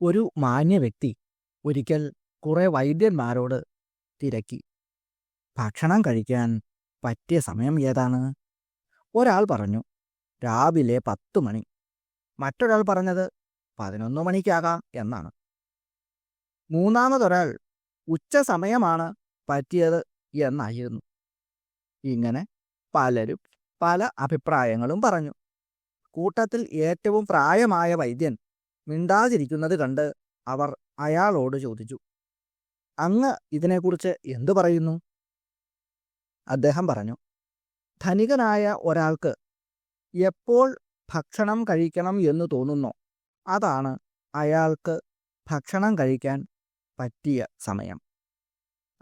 ഒരു മാന്യ വ്യക്തി ഒരിക്കൽ കുറെ വൈദ്യന്മാരോട് തിരക്കി. ഭക്ഷണം കഴിക്കാൻ പറ്റിയ സമയം ഏതാണ്? ഒരാൾ പറഞ്ഞു രാവിലെ പത്ത് മണി. മറ്റൊരാൾ പറഞ്ഞത് പതിനൊന്ന് മണിക്കാകാം എന്നാണ്. മൂന്നാമതൊരാൾ ഉച്ച സമയമാണ് പറ്റിയത് എന്നായിരുന്നു. ഇങ്ങനെ പലരും പല അഭിപ്രായങ്ങളും പറഞ്ഞു. കൂട്ടത്തിൽ ഏറ്റവും പ്രായമായ വൈദ്യൻ മിണ്ടാതിരിക്കുന്നത് കണ്ട് അവർ അയാളോട് ചോദിച്ചു അങ്ങ് ഇതിനെക്കുറിച്ച് എന്തു പറയുന്നു? അദ്ദേഹം പറഞ്ഞു ധനികനായ ഒരാൾക്ക് എപ്പോൾ ഭക്ഷണം കഴിക്കണം എന്ന് തോന്നുന്നോ അതാണ് അയാൾക്ക് ഭക്ഷണം കഴിക്കാൻ പറ്റിയ സമയം.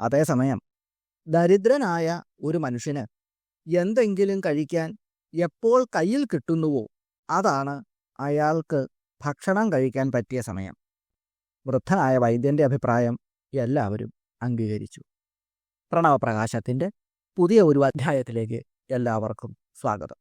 അതേസമയം ദരിദ്രനായ ഒരു മനുഷ്യന് എന്തെങ്കിലും കഴിക്കാൻ എപ്പോൾ കയ്യിൽ കിട്ടുന്നുവോ അതാണ് അയാൾക്ക് ഭക്ഷണം കഴിക്കാൻ പറ്റിയ സമയം. വൃദ്ധനായ വൈദ്യന്റെ അഭിപ്രായം എല്ലാവരും അംഗീകരിച്ചു. പ്രണവപ്രകാശത്തിന്റെ പുതിയ ഒരു അധ്യായത്തിലേക്ക് എല്ലാവർക്കും സ്വാഗതം.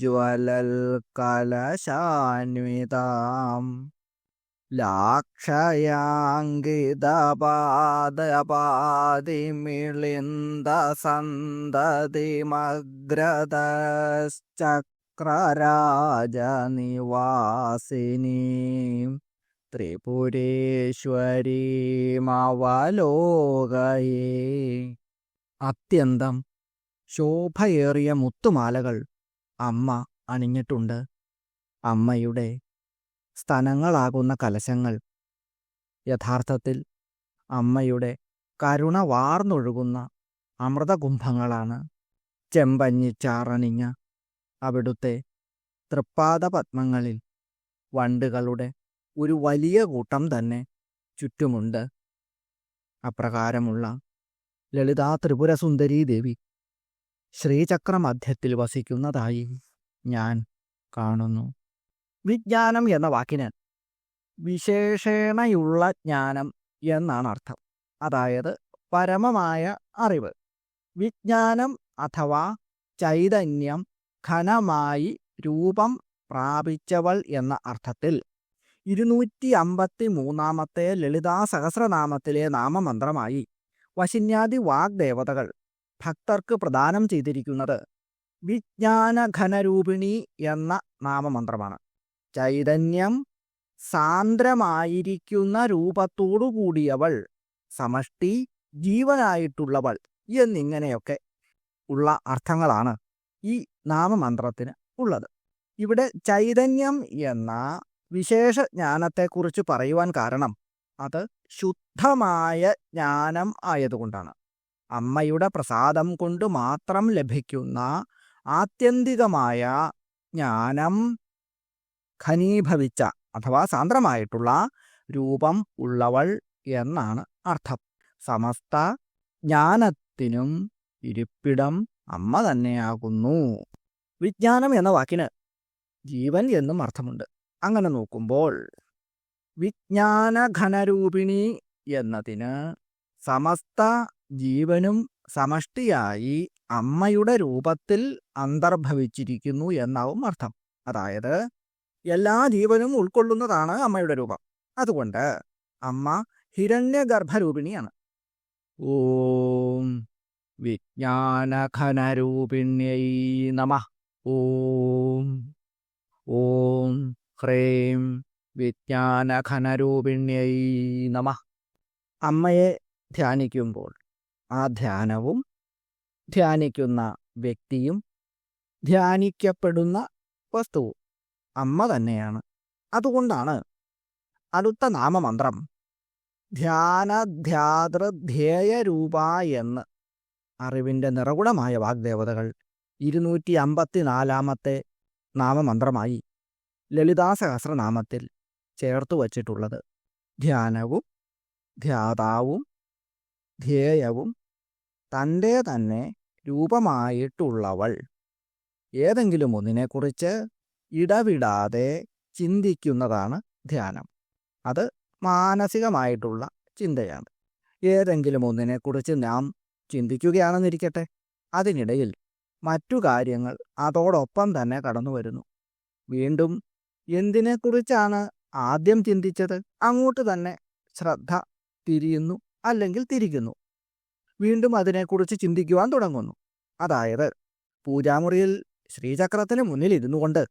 ലക്ഷണോജ്വലഹാരശോഭിപയോധരദ്വയകൈതവാലീലയൈവദയാരസസ്രവദുജ്വലൽകലശാന്വിതാം ലാക്ഷയാങ്കിതപാദപാദിമിളിന്ദ സന്തതിമഗ്രതശ്ചക്രരാജനിവാസിനി ത്രിപുരേശ്വരീമവലോകയേ. അത്യന്തം ശോഭയേറിയ മുത്തുമാലകൾ. അമ്മ അണിഞ്ഞിട്ടുണ്ട്. അമ്മയുടെ സ്തനങ്ങളാകുന്ന കലശങ്ങൾ. യഥാർത്ഥത്തിൽ അമ്മയുടെ കരുണ വാർന്നൊഴുകുന്ന അമൃതകുംഭങ്ങളാണ്. ചെമ്പഞ്ഞി ചാറണിഞ്ഞ അവിടുത്തെ തൃപ്പാദ പത്മങ്ങളിൽ വണ്ടുകളുടെ ഒരു വലിയ കൂട്ടം തന്നെ ചുറ്റുമുണ്ട്. അപ്രകാരമുള്ള ലളിതാ ത്രിപുരസുന്ദരീ ദേവി ശ്രീചക്രമധ്യത്തിൽ വസിക്കുന്നതായി ഞാൻ കാണുന്നു. വിജ്ഞാനം എന്ന വാക്കിന് വിശേഷേണയുള്ള ജ്ഞാനം എന്നാണ് അർത്ഥം. അതായത് പരമമായ അറിവ്. വിജ്ഞാനം അഥവാ ചൈതന്യം ഘനമായി രൂപം പ്രാപിച്ചവൾ എന്ന അർത്ഥത്തിൽ ഇരുന്നൂറ്റി അമ്പത്തി മൂന്നാമത്തെ ലളിതാ സഹസ്രനാമത്തിലെ നാമമന്ത്രമായി വശിന്യാദി വാഗ്ദേവതകൾ ഭക്തർക്ക് പ്രദാനം ചെയ്തിരിക്കുന്നത് വിജ്ഞാനഘനരൂപിണി എന്ന നാമമന്ത്രമാണ്. ചൈതന്യം സാന്ദ്രമായിരിക്കുന്ന രൂപത്തോടു കൂടിയവൾ സമഷ്ടി ജീവനായിട്ടുള്ളവൾ എന്നിങ്ങനെയൊക്കെ ഉള്ള അർത്ഥങ്ങളാണ് ഈ നാമമന്ത്രത്തിന് ഉള്ളത്. ഇവിടെ ചൈതന്യം എന്ന വിശേഷ ജ്ഞാനത്തെക്കുറിച്ച് പറയുവാൻ കാരണം അത് ശുദ്ധമായ ജ്ഞാനം ആയതുകൊണ്ടാണ്. അമ്മയുടെ പ്രസാദം കൊണ്ട് മാത്രം ലഭിക്കുന്ന ആത്യന്തികമായ ജ്ഞാനം ഖനീഭവിച്ച അഥവാ സാന്ദ്രമായിട്ടുള്ള രൂപം ഉള്ളവൾ എന്നാണ് അർത്ഥം. സമസ്ത ജ്ഞാനത്തിനും ഇരിപ്പിടം അമ്മ തന്നെയാകുന്നു. വിജ്ഞാനം എന്ന വാക്കിന് ജീവൻ എന്നും അർത്ഥമുണ്ട്. അങ്ങനെ നോക്കുമ്പോൾ വിജ്ഞാനഘനരൂപിണി എന്നതിന് സമസ്ത ജീവനും സമഷ്ടിയായി അമ്മയുടെ രൂപത്തിൽ അന്തർഭവിച്ചിരിക്കുന്നു എന്നാവും അർത്ഥം. അതായത് എല്ലാ ജീവനും ഉൾക്കൊള്ളുന്നതാണ് അമ്മയുടെ രൂപം. അതുകൊണ്ട് അമ്മ ഹിരണ്യഗർഭരൂപിണിയാണ്. ഓം വിജ്ഞാനഘനരൂപിണ്യൈ നമ. ഓം ഓം ഹ്രേം വിജ്ഞാനഘനരൂപിണ്യൈ നമ. അമ്മയെ ധ്യാനിക്കുമ്പോൾ ആ ധ്യാനവും ധ്യാനിക്കുന്ന വ്യക്തിയും ധ്യാനിക്കപ്പെടുന്ന വസ്തുവും അമ്മ തന്നെയാണ്. അതുകൊണ്ടാണ് അടുത്ത നാമമന്ത്രം ധ്യാനധ്യാതൃധ്യേയരൂപ എന്ന്. അറിവിന്റെ നിറകുടമായ വാഗ്ദേവതകൾ ഇരുന്നൂറ്റി അമ്പത്തിനാലാമത്തെ നാമമന്ത്രമായി ലളിതാസഹസ്രനാമത്തിൽ ചേർത്തു വച്ചിട്ടുള്ളത്. ധ്യാനവും ധ്യാതാവും ധ്യേയവും തന്റെ തന്നെ രൂപമായിട്ടുള്ളവൾ. ഏതെങ്കിലും ഒന്നിനെക്കുറിച്ച് ഇടവിടാതെ ചിന്തിക്കുന്നതാണ് ധ്യാനം. അത് മാനസികമായിട്ടുള്ള ചിന്തയാണ്. ഏതെങ്കിലും ഒന്നിനെക്കുറിച്ച് നാം ചിന്തിക്കുകയാണെന്നിരിക്കട്ടെ. അതിനിടയിൽ മറ്റു കാര്യങ്ങൾ അതോടൊപ്പം തന്നെ കടന്നു വരുന്നു. വീണ്ടും എന്തിനെക്കുറിച്ചാണ് ആദ്യം ചിന്തിച്ചത്? അങ്ങോട്ട് തന്നെ ശ്രദ്ധ തിരിയുന്നു അല്ലെങ്കിൽ തിരിക്കുന്നു. വീണ്ടും അതിനെക്കുറിച്ച് ചിന്തിക്കുവാൻ തുടങ്ങുന്നു. അതായത് പൂജാമുറിയിൽ ശ്രീചക്രത്തിന് മുന്നിൽ ഇരുന്നു കൊണ്ട്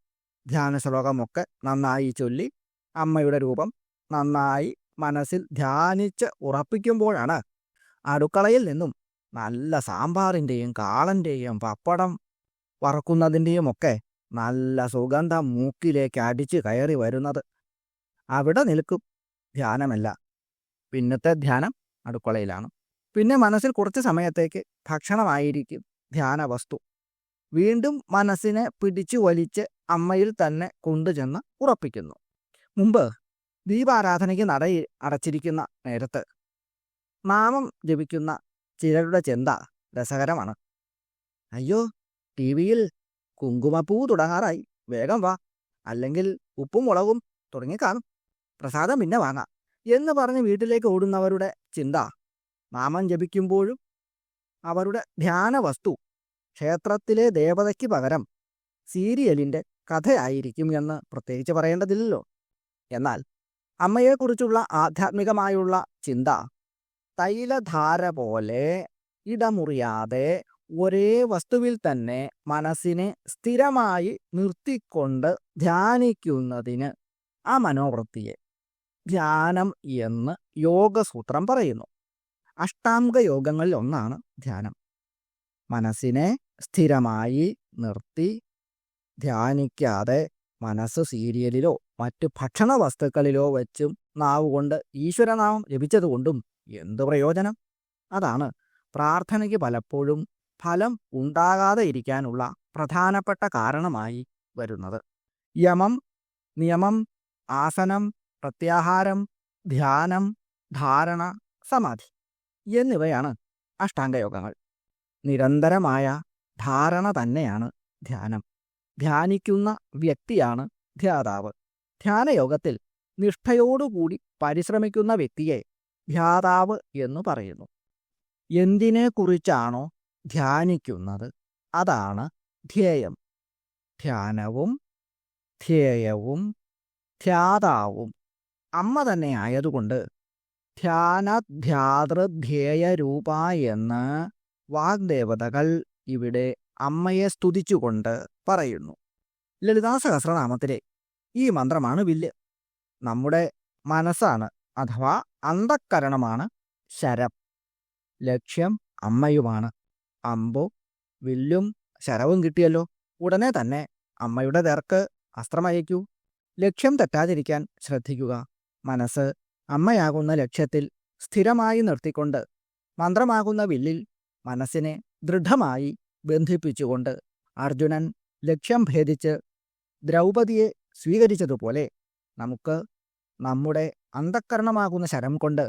ധ്യാനശ്ലോകമൊക്കെ നന്നായി ചൊല്ലി അമ്മയുടെ രൂപം നന്നായി മനസ്സിൽ ധ്യാനിച്ച് ഉറപ്പിക്കുമ്പോഴാണ് അടുക്കളയിൽ നിന്നും നല്ല സാമ്പാറിന്റെയും കാളന്റെയും പപ്പടം വറക്കുന്നതിന്റെയും ഒക്കെ നല്ല സുഗന്ധം മൂക്കിലേക്ക് അടിച്ച് കയറി വരുന്നത്. അവിടെ നിൽക്കും ധ്യാനമല്ല. പിന്നത്തെ ധ്യാനം അടുക്കളയിലാണ്. പിന്നെ മനസ്സിൽ കുറച്ച് സമയത്തേക്ക് ഭക്ഷണമായിരിക്കും ധ്യാന വസ്തു വീണ്ടും മനസ്സിനെ പിടിച്ചു വലിച്ച് അമ്മയിൽ തന്നെ കൊണ്ടുചെന്ന് ഉറപ്പിക്കുന്നു. മുമ്പ് ദീപാരാധനയ്ക്ക് നട അടച്ചിരിക്കുന്ന നേരത്ത് നാമം ജപിക്കുന്ന ചിലരുടെ ചിന്ത രസകരമാണ്. അയ്യോ ടി വിയിൽ കുങ്കുമപ്പൂ തുടങ്ങാറായി. വേഗം വാ. അല്ലെങ്കിൽ ഉപ്പും മുളകും തുടങ്ങിക്കാണും. പ്രസാദം പിന്നെ വാങ്ങാം. എന്ന് പറഞ്ഞ് വീട്ടിലേക്ക് ഓടുന്നവരുടെ ചിന്ത നാമം ജപിക്കുമ്പോഴും അവരുടെ ധ്യാന വസ്തു ക്ഷേത്രത്തിലെ ദേവതയ്ക്ക് പകരം സീരിയലിന്റെ കഥയായിരിക്കും എന്ന് പ്രത്യേകിച്ച് പറയേണ്ടതില്ലല്ലോ. എന്നാൽ അമ്മയെക്കുറിച്ചുള്ള ആധ്യാത്മികമായുള്ള ചിന്ത തൈലധാര പോലെ ഇടമുറിയാതെ ഒരേ വസ്തുവിൽ തന്നെ മനസ്സിനെ സ്ഥിരമായി നിർത്തിക്കൊണ്ട് ധ്യാനിക്കുന്നതിന് ആ മനോവൃത്തിയെ ധ്യാനം എന്ന് യോഗസൂത്രം പറയുന്നു. അഷ്ടാംഗ യോഗങ്ങളിൽ ഒന്നാണ് ധ്യാനം. മനസ്സിനെ സ്ഥിരമായി നിർത്തി ധ്യാനിക്കാതെ മനസ്സ് സീരിയലിലോ മറ്റ് ഭക്ഷണ വസ്തുക്കളിലോ വെച്ചും നാവ് കൊണ്ട് ഈശ്വരനാമം ലഭിച്ചതുകൊണ്ടും എന്തു പ്രയോജനം? അതാണ് പ്രാർത്ഥനയ്ക്ക് പലപ്പോഴും ഫലം ഉണ്ടാകാതെ ഇരിക്കാനുള്ള പ്രധാനപ്പെട്ട കാരണമായി വരുന്നത്. യമം നിയമം ആസനം പ്രത്യാഹാരം ധ്യാനം ധാരണ സമാധി. എന്നിവയാണ് അഷ്ടാംഗയോഗങ്ങൾ. നിരന്തരമായ ധാരണ തന്നെയാണ് ധ്യാനം. ധ്യാനിക്കുന്ന വ്യക്തിയാണ് ധ്യാതാവ്. ധ്യാനയോഗത്തിൽ നിഷ്ഠയോടുകൂടി പരിശ്രമിക്കുന്ന വ്യക്തിയെ ധ്യാതാവ് എന്ന് പറയുന്നു. എന്തിനെക്കുറിച്ചാണോ ധ്യാനിക്കുന്നത്? അതാണ് ധ്യേയം. ധ്യാനവും ധ്യേയവും ധ്യാതാവും അമ്മ തന്നെ ആയതുകൊണ്ട് ധ്യാനധ്യാതൃധ്യേയരൂപ എന്ന് വാഗ്ദേവതകൾ ഇവിടെ അമ്മയെ സ്തുതിച്ചുകൊണ്ട് പറയുന്നു. ലളിതാ സഹസ്രനാമത്തിലെ ഈ മന്ത്രമാണ് വില്ല്. നമ്മുടെ മനസ്സാണ് അഥവാ അന്ധക്കരണമാണ് ശരം. ലക്ഷ്യം അമ്മയുമാണ്. അമ്പോ വില്ലും ശരവും കിട്ടിയല്ലോ. ഉടനെ തന്നെ അമ്മയുടെ തിരക്ക് അസ്ത്രമയക്കൂ ലക്ഷ്യം തെറ്റാതിരിക്കാൻ ശ്രദ്ധിക്കുക. മനസ്സ് അമ്മയാകുന്ന ലക്ഷ്യത്തിൽ സ്ഥിരമായി നിർത്തിക്കൊണ്ട് മന്ത്രമാകുന്ന വില്ലിൽ മനസ്സിനെ ദൃഢമായി ബന്ധിപ്പിച്ചുകൊണ്ട് അർജുനൻ ലക്ഷ്യം ഭേദിച്ച് ദ്രൗപതിയെ സ്വീകരിച്ചതുപോലെ നമുക്ക് നമ്മുടെ അന്ധക്കരണമാകുന്ന ശരം കൊണ്ട്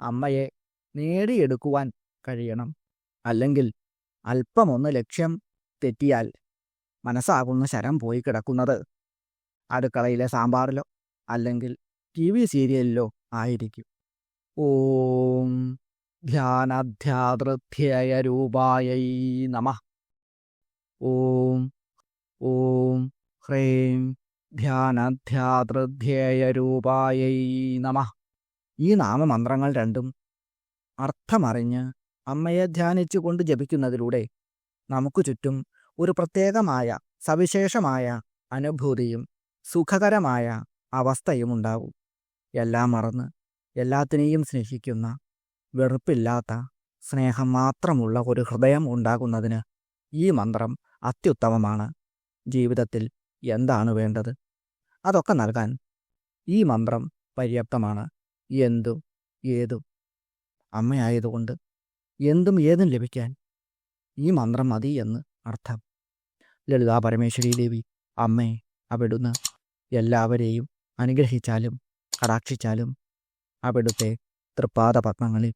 അമ്മയെ നേടിയെടുക്കുവാൻ കഴിയണം. അല്ലെങ്കിൽ അല്പമൊന്ന് ലക്ഷ്യം തെറ്റിയാൽ മനസ്സാകുന്ന ശരം പോയി കിടക്കുന്നത് അടുക്കളയിലെ സാമ്പാറിലോ അല്ലെങ്കിൽ ടി വി സീരിയലിലോ ആയിരിക്കും. ഓം ധ്യാനധ്യാതൃധ്യേയരൂപായ നമ. ഓം ഓം ഹ്രേം ഹ്രൈം ധ്യാനധ്യാതൃധ്യേയരൂപായ നമ. ഈ നാമമന്ത്രങ്ങൾ രണ്ടും അർത്ഥമറിഞ്ഞ് അമ്മയെ ധ്യാനിച്ചുകൊണ്ട് ജപിക്കുന്നതിലൂടെ നമുക്ക് ചുറ്റും ഒരു പ്രത്യേകമായ സവിശേഷമായ അനുഭൂതിയും സുഖകരമായ അവസ്ഥയും ഉണ്ടാവും. എല്ലാം മറന്ന് എല്ലാത്തിനെയും സ്നേഹിക്കുന്ന വെറുപ്പില്ലാത്ത സ്നേഹം മാത്രമുള്ള ഒരു ഹൃദയം ഉണ്ടാകുന്നതിന് ഈ മന്ത്രം അത്യുത്തമമാണ്. ജീവിതത്തിൽ എന്താണ് വേണ്ടത്? അതൊക്കെ നൽകാൻ ഈ മന്ത്രം പര്യാപ്തമാണ്. എന്തും ഏതും. അമ്മയായതുകൊണ്ട് എന്തും ഏതും ലഭിക്കാൻ ഈ മന്ത്രം മതി എന്ന് അർത്ഥം. ലളിതാ പരമേശ്വരി ദേവി അമ്മേ അവിടുന്ന് എല്ലാവരെയും അനുഗ്രഹിച്ചാലും കടാക്ഷിച്ചാലും അവിടുത്തെ തൃപ്പാദ പത്മങ്ങളിൽ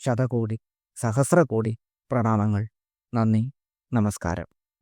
ശതകോടി സഹസ്രകോടി പ്രണാമങ്ങൾ. നന്ദി നമസ്കാരം.